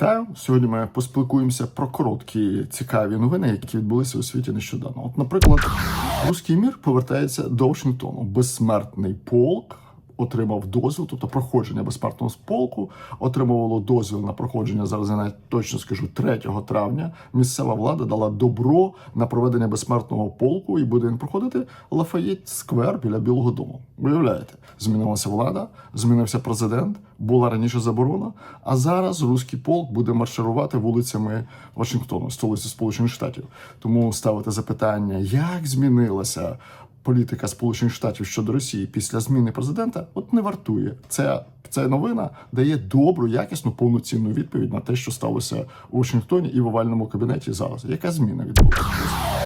Вітаю! Сьогодні ми поспілкуємося про короткі цікаві новини, які відбулися у світі нещодавно. От, наприклад, руський мір повертається до Вашингтону. Безсмертний полк отримав дозвіл, тобто проходження безсмертного полку, отримувало дозвіл на проходження. Зараз я навіть точно скажу 3 травня. Місцева влада дала добро на проведення безсмертного полку, і буде він проходити Лафаєт Сквер біля Білого Дому. Уявляєте, змінилася влада, змінився президент, була раніше заборона. А зараз руський полк буде марширувати вулицями Вашингтону, столиці Сполучених Штатів. Тому ставити запитання, як змінилася політика Сполучених Штатів щодо Росії після зміни президента, от не вартує. Це ця новина дає добру, якісну, повноцінну відповідь на те, що сталося у Вашингтоні і в овальному кабінеті зараз. Яка зміна відбулася?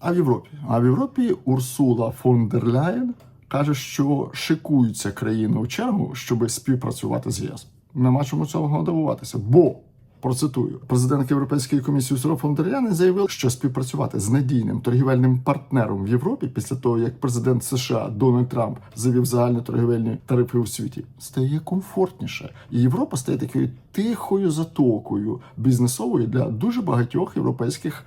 А в Європі? А в Європі Урсула фон дер Ляєн каже, що шикуються країни у чергу, щоб співпрацювати з ЄС. Нема чому цього дивуватися, бо. Процитую, президент Європейської комісії Урсула фон заявив, що співпрацювати з надійним торгівельним партнером в Європі після того, як президент США Дональд Трамп завів загальні торгівельні тарифи у світі, стає комфортніше, і Європа стає такою тихою затокою бізнесовою для дуже багатьох європейських.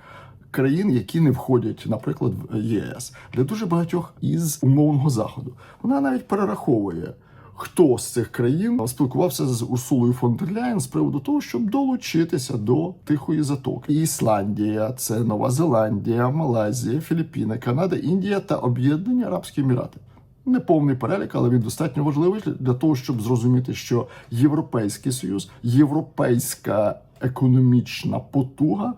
Країн, які не входять, наприклад, в ЄС, для дуже багатьох із умовного заходу, вона навіть перераховує хто з цих країн спілкувався з Урсулою фон дер Ляєн з приводу того, щоб долучитися до тихої затоки. Ісландія, це Нова Зеландія, Малайзія, Філіппіни, Канада, Індія та Об'єднані Арабські Емірати. Не повний перелік, але він достатньо важливий для того, щоб зрозуміти, що Європейський Союз, європейська економічна потуга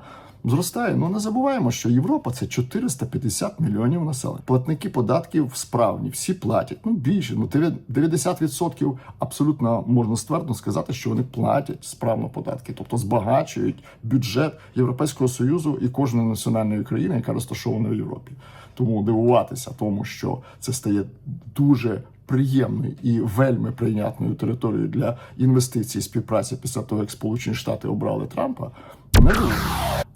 зростає. Ну не забуваємо, що Європа це 450 мільйонів населення. Платники податків справні, всі платять. Ну більше, ну 90% абсолютно можна ствердно сказати, що вони платять справно податки, тобто збагачують бюджет Європейського союзу і кожної національної країни, яка розташована в Європі. Тому дивуватися тому, що це стає дуже приємною і вельми прийнятною територією для інвестицій і співпраці після того, як Сполучені Штати обрали Трампа, не було.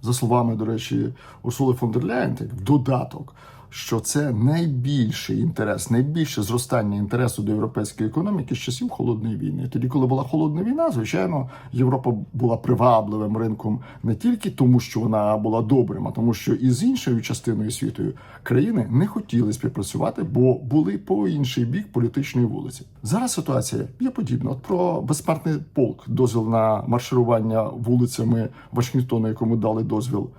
За словами, до речі, Урсули фон дер Ляєн, так, додаток, що це найбільший інтерес, найбільше зростання інтересу до європейської економіки з часів холодної війни. Тоді, коли була холодна війна, звичайно, Європа була привабливим ринком не тільки тому, що вона була добрим, а тому, що і з іншою частиною світу країни не хотіли співпрацювати, бо були по інший бік політичної вулиці. Зараз ситуація є подібна. От про безсмертний полк, дозвіл на марширування вулицями Вашингтона, якому дали дозвіл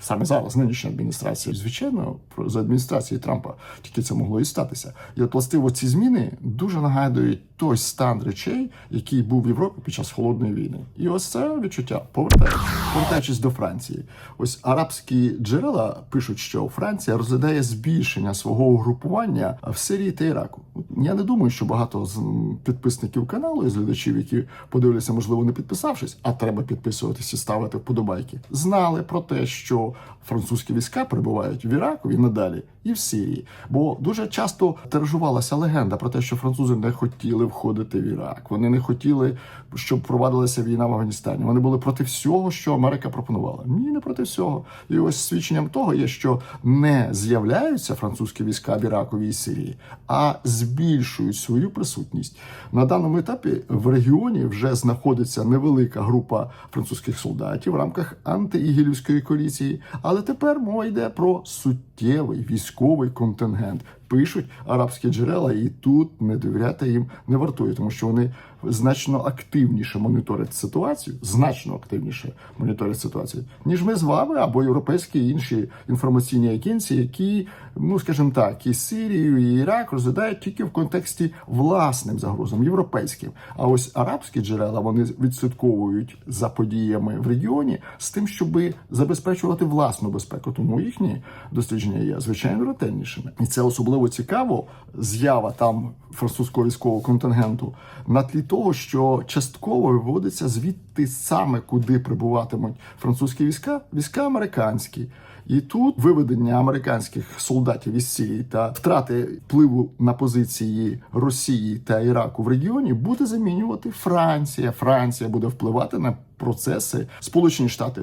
саме зараз нинішня адміністрація. Звичайно, за адміністрації Трампа тільки це могло і статися. І от властиво ці зміни дуже нагадують той стан речей, який був в Європі під час холодної війни. І ось це відчуття повертаючись, повертаючись до Франції. Ось арабські джерела пишуть, що Франція розглядає збільшення свого угрупування в Сирії та Іраку. Я не думаю, що багато з підписників каналу і з глядачів, які подивляться, можливо, не підписавшись, а треба підписуватися ставити вподобайки, знали про те, що французькі війська перебувають в Іраку і надалі, і в Сирії. Бо дуже часто тиражувалася легенда про те, що французи не хотіли входити в Ірак. Вони не хотіли, щоб провадилася війна в Афганістані. Вони були проти всього, що Америка пропонувала. Ні, не проти всього. І ось свідченням того є, що не з'являються французькі війська в Іраку і Сирії, а збільшують свою присутність на даному етапі. В регіоні вже знаходиться невелика група французьких солдатів в рамках антиігілівської коаліції. Але тепер мова йде про суттєвий військовий контингент. Пишуть арабські джерела, і тут не довіряти їм не вартує, тому що вони значно активніше моніторять ситуацію, значно активніше моніторять ситуацію, ніж ми з вами або європейські інші інформаційні агенції, які, ну скажімо так, і Сирію, і Ірак розглядають тільки в контексті власним загрозам європейським. А ось арабські джерела вони відслідковують за подіями в регіоні з тим, щоб забезпечувати власну безпеку. Тому їхні дослідження є звичайно ретельнішими, і це особливо цікаво. З'ява там французького військового контингенту на тлі того, що частково виводиться звідти саме куди прибуватимуть французькі війська, війська американські. І тут виведення американських солдатів із Сирії та втрати впливу на позиції Росії та Іраку в регіоні буде замінювати Франція. Франція буде впливати на процеси. Сполучені Штати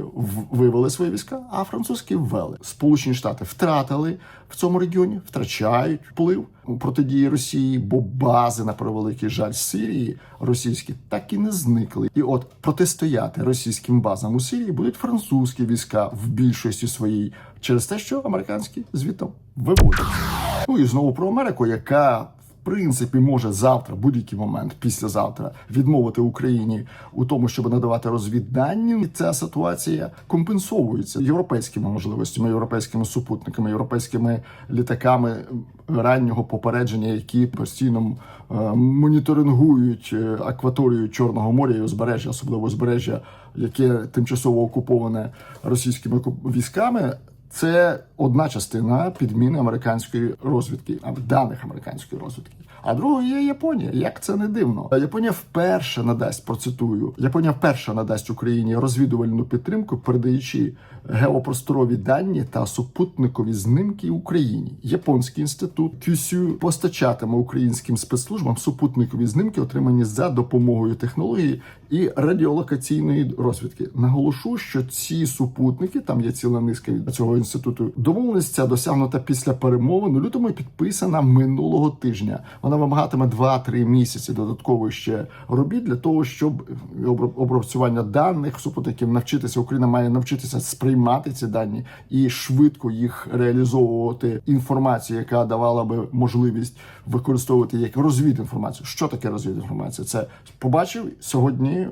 вивели свої війська, а французькі ввели. Сполучені Штати втратили в цьому регіоні, втрачають вплив у протидії Росії, бо бази на превеликий жаль Сирії російські так і не зникли. І от протистояти російським базам у Сирії будуть французькі війська в більшості своїй через те, що американські звітом виводять. Ну і знову про Америку, яка принципі може завтра, будь-який момент, післязавтра, відмовити Україні у тому, щоб надавати розвіддані. І ця ситуація компенсовується європейськими можливостями, європейськими супутниками, європейськими літаками раннього попередження, які постійно е, моніторингують е, акваторію Чорного моря і узбережжя, особливо узбережжя, яке тимчасово окуповане російськими військами. Це одна частина підміни американської розвідки, даних американської розвідки. А другою є Японія. Як це не дивно? Японія вперше надасть процитую. Японія вперше надасть Україні розвідувальну підтримку, передаючи геопросторові дані та супутникові знимки Україні. Японський інститут Кюсю постачатиме українським спецслужбам супутникові знимки, отримані за допомогою технології і радіолокаційної розвідки. Наголошу, що ці супутники, там є ціла низка від цього інституту. Домовленість ця досягнута після перемовин у лютому підписана минулого тижня. Вона вимагатиме 2-3 місяці додаткової ще робіт для того, щоб оброб- обробцювання даних супутників навчитися. Україна має навчитися сприймати ці дані і швидко їх реалізовувати інформацію, яка давала би можливість використовувати як розвідінформацію. Що таке розвідінформація? Це побачив сьогодні е,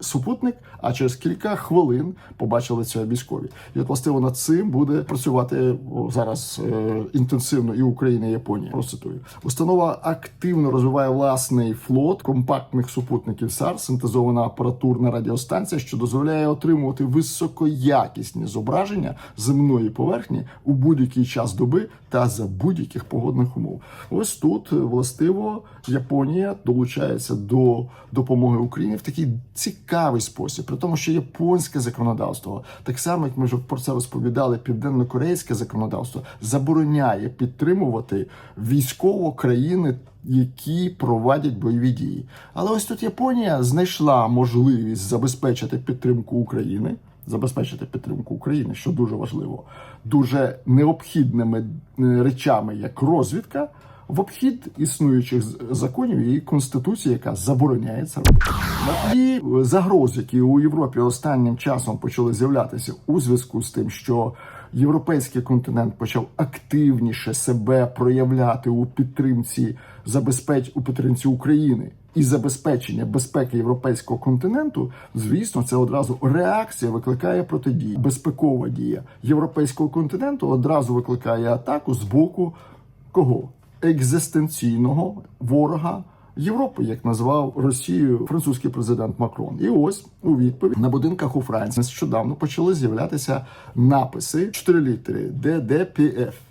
супутник, а через кілька хвилин побачили це військові. І от властиво над цим буде працювати зараз е, інтенсивно і Україна, і Японія. Процитую. Установа активно розвиває власний флот компактних супутників САР, синтезована апаратурна радіостанція, що дозволяє отримувати високоякісні зображення земної поверхні у будь-який час доби та за будь-яких погодних умов. Ось тут е, властиво Японія долучається до допомоги Україні в такий цікавий спосіб, при тому, що японське законодавство, так само як ми вже про це розповідали, південно-корейське законодавство забороняє підтримувати військово країни. Які проводять бойові дії, але ось тут Японія знайшла можливість забезпечити підтримку України, забезпечити підтримку України, що дуже важливо, дуже необхідними е, речами, як розвідка, в обхід існуючих законів і конституції, яка забороняє це робити. Тлі загроз, які у Європі останнім часом почали з'являтися у зв'язку з тим, що європейський континент почав активніше себе проявляти у підтримці забезпеч у підтримці України. І забезпечення безпеки європейського континенту, звісно, це одразу реакція викликає протидії. Безпекова дія європейського континенту одразу викликає атаку з боку кого? Екзистенційного ворога Європи, як назвав Росію французький президент Макрон. І ось у відповідь на будинках у Франції нещодавно почали з'являтися написи 4 літери ДДПФ.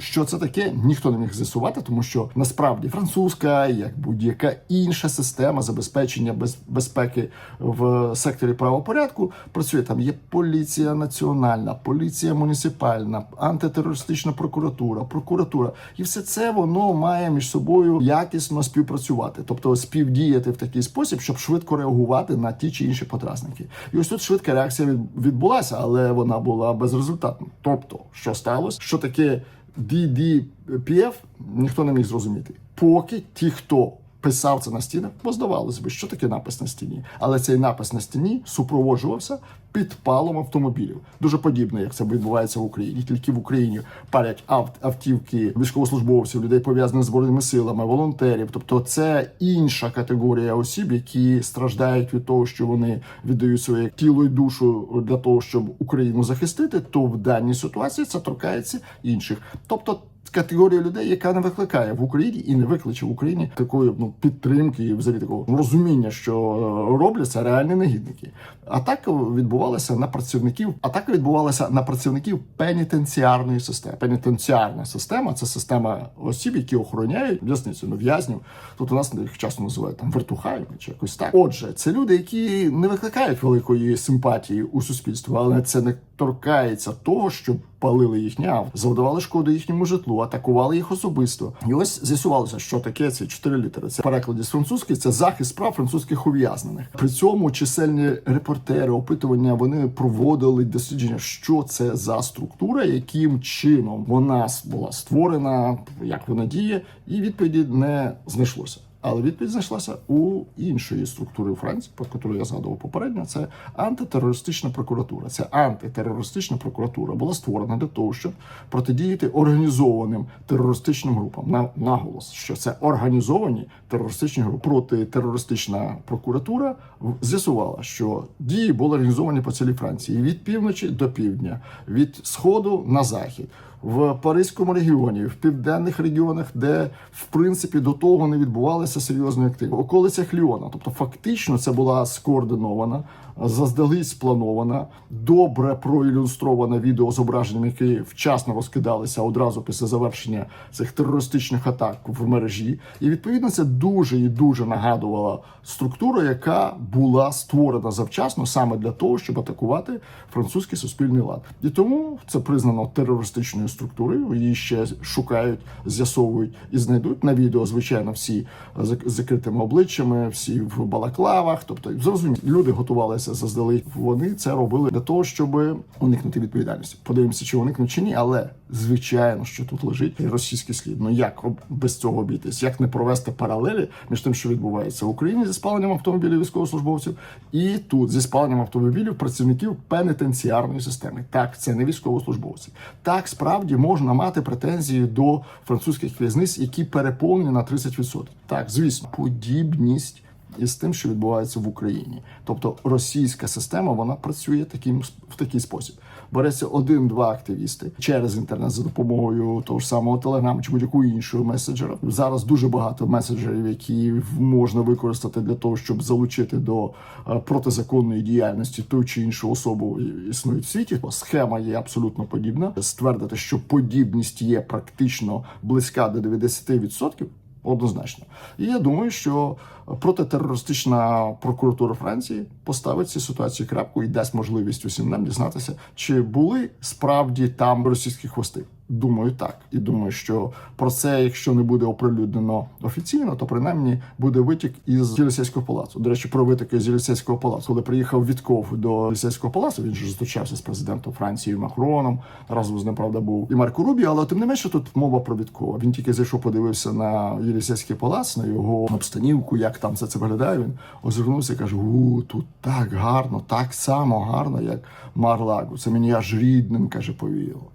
Що це таке, ніхто не міг з'ясувати, тому що насправді французька, як будь-яка інша система забезпечення без, безпеки в секторі правопорядку працює. Там є поліція національна, поліція муніципальна, антитерористична прокуратура, прокуратура, і все це воно має між собою якісно співпрацювати, тобто співдіяти в такий спосіб, щоб швидко реагувати на ті чи інші подразники. І ось тут швидка реакція відбулася, але вона була безрезультатна. Тобто, що сталося, що таке DDPF, ніхто не міг зрозуміти. Поки ті, хто писав це на стінах, бо здавалося би, що таке напис на стіні. Але цей напис на стіні супроводжувався підпалом автомобілів. Дуже подібно, як це відбувається в Україні. Тільки в Україні палять авт, автівки військовослужбовців, людей пов'язаних з збройними силами, волонтерів. Тобто, це інша категорія осіб, які страждають від того, що вони віддають своє тіло і душу для того, щоб Україну захистити. То в даній ситуації це торкається інших. Тобто категорія людей, яка не викликає в Україні і не викличе в Україні такої ну підтримки і взагалі такого розуміння, що е, роблять це реальні негідники. Атака відбувалася на працівників. Атака відбувалася на працівників пенітенціарної системи. Пенітенціарна система це система осіб, які охороняють в'язницю, ну в'язнів. Тут у нас їх часто називають там вертухаями чи якось так. Отже, це люди, які не викликають великої симпатії у суспільстві, але це не торкається того, щоб палили їхні авто, завдавали шкоду їхньому житлу, атакували їх особисто. І ось з'ясувалося, що таке ці чотири літери. Це перекладі з французької, це захист прав французьких ув'язнених. При цьому чисельні репортери, опитування вони проводили дослідження, що це за структура, яким чином вона була створена, як вона діє, і відповіді не знайшлося. Але відповідь знайшлася у іншої структури Франції, про яку я згадував попередньо. Це антитерористична прокуратура. Це антитерористична прокуратура була створена для того, щоб протидіяти організованим терористичним групам. На наголос, що це організовані терористичні групи. Протитерористична прокуратура з'ясувала, що дії були організовані по цілій Франції від півночі до півдня, від сходу на захід в Паризькому регіоні, в південних регіонах, де в принципі до того не відбувалися серйозні активи, в околицях Ліона. Тобто, фактично, це була скоординована, заздалегідь спланована, добре проілюстрована відеозображенням, які вчасно розкидалися одразу після завершення цих терористичних атак в мережі. І відповідно це дуже і дуже нагадувала структуру, яка була створена завчасно саме для того, щоб атакувати французький суспільний лад. І тому це признано терористичною структурою. Її ще шукають, з'ясовують і знайдуть на відео. Звичайно, всі з закритими обличчями, всі в балаклавах. Тобто, зрозуміло, люди готувалися заздалегідь. Вони це робили для того, щоб уникнути відповідальності. Подивимося, чи уникнуть чи ні, але звичайно, що тут лежить російський слід. Ну як без цього обійтись? Як не провести паралелі між тим, що відбувається в Україні зі спаленням автомобілів військовослужбовців, і тут зі спаленням автомобілів працівників пенітенціарної системи. Так, це не військовослужбовці. Так, справді можна мати претензії до французьких в'язниць, які переповнені на 30%. Так, звісно, подібність. Із тим, що відбувається в Україні, тобто російська система вона працює таким в такий спосіб. Береться один-два активісти через інтернет за допомогою того ж самого Телеграму чи будь-якого іншого меседжера. Зараз дуже багато меседжерів, які можна використати для того, щоб залучити до е, протизаконної діяльності ту чи іншу особу існують в світі. Схема є абсолютно подібна. Ствердити, що подібність є практично близька до 90%, Однозначно, і я думаю, що протитерористична прокуратура Франції поставить цю ситуацію крапку і дасть можливість усім нам дізнатися, чи були справді там російські хвости. Думаю, так. І думаю, що про це, якщо не буде оприлюднено офіційно, то принаймні буде витік із Єлисейського палацу. До речі, про витоки з Єлисейського палацу. Коли приїхав Вітков до Єлисейського палацу, він же зустрічався з президентом Франції Макроном. Разом з ним правда був і Марко Рубі, але тим не менше тут мова про Віткова. Він тільки зайшов, подивився на Єлисейський палац, на його обстанівку, як там все це виглядає. Він озирнувся і каже: У тут так гарно, так само гарно, як Марлагу. Це мені аж рідним каже повіяло.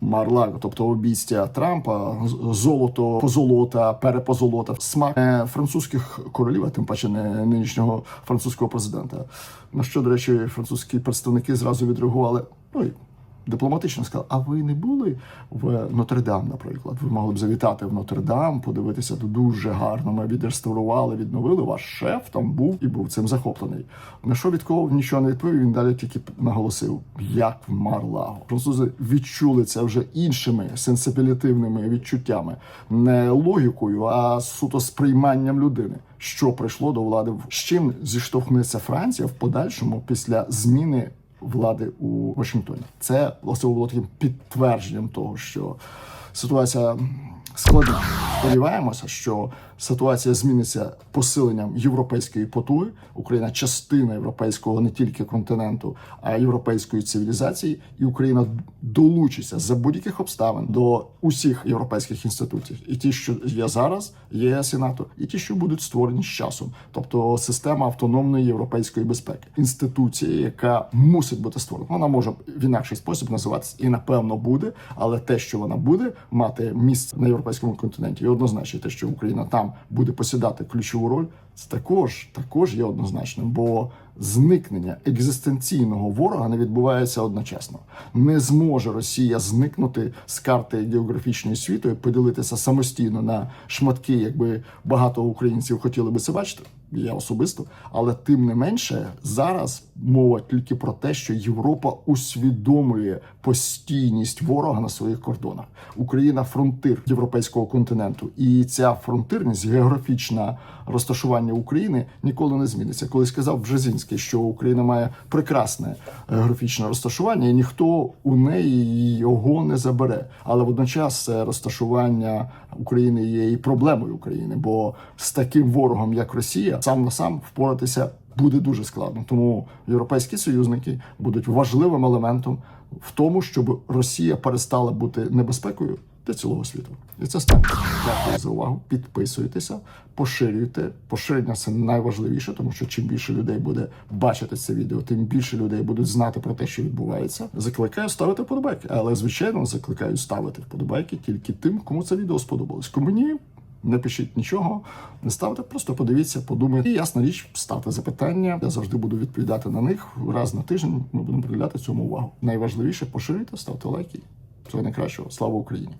Марлаго, тобто обійстя Трампа, золото, позолота, перепозолота, смак е, французьких королів, а тим паче не нинішнього французького президента. На що, до речі, французькі представники зразу відреагували. Ну дипломатично сказали, а ви не були в Нотр-Дам, наприклад? Ви могли б завітати в Нотр-Дам, подивитися тут дуже гарно. Ми відреставрували, відновили. Ваш шеф там був і був цим захоплений. На що Вітков нічого не відповів. Він далі тільки наголосив, як в Марлаго. Французи відчули це вже іншими сенсибілітивними відчуттями, не логікою, а суто сприйманням людини. Що прийшло до влади, з чим зіштовхнеться Франція в подальшому після зміни влади у Вашингтоні. Це власне було таким підтвердженням того, що ситуація складна. Сподіваємося, що ситуація зміниться посиленням європейської потуги. Україна частина європейського не тільки континенту, а європейської цивілізації, і Україна долучиться за будь-яких обставин до усіх європейських інститутів, і ті, що є зараз, ЄС і НАТО, і ті, що будуть створені з часом, тобто система автономної європейської безпеки, інституція, яка мусить бути створена. Вона може в інакший спосіб називатися і напевно буде, але те, що вона буде мати місце на європейському континенті, і однозначно що Україна там буде посідати ключову роль, це також також є однозначним, бо зникнення екзистенційного ворога не відбувається одночасно. Не зможе Росія зникнути з карти географічної світу і поділитися самостійно на шматки, якби багато українців хотіли би це бачити. Я особисто, але тим не менше зараз мова тільки про те, що Європа усвідомлює постійність ворога на своїх кордонах. Україна фронтир європейського континенту, і ця фронтирність, географічне розташування України ніколи не зміниться. Коли сказав Бжезінський, що Україна має прекрасне географічне розташування, і ніхто у неї його не забере. Але водночас розташування України є і проблемою України, бо з таким ворогом, як Росія, сам на сам впоратися буде дуже складно. Тому європейські союзники будуть важливим елементом в тому, щоб Росія перестала бути небезпекою для цілого світу. І це стане. Дякую за увагу. Підписуйтеся, поширюйте. Поширення це найважливіше, тому що чим більше людей буде бачити це відео, тим більше людей будуть знати про те, що відбувається. Закликаю ставити вподобайки, але звичайно закликаю ставити вподобайки тільки тим, кому це відео сподобалось. Кому ні, не пишіть нічого, не ставте, просто подивіться, подумайте. І ясна річ, ставте запитання. Я завжди буду відповідати на них раз на тиждень. Ми будемо приділяти цьому увагу. Найважливіше поширюйте, ставте лайки. Всього найкращого. Слава Україні!